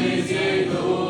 зійду.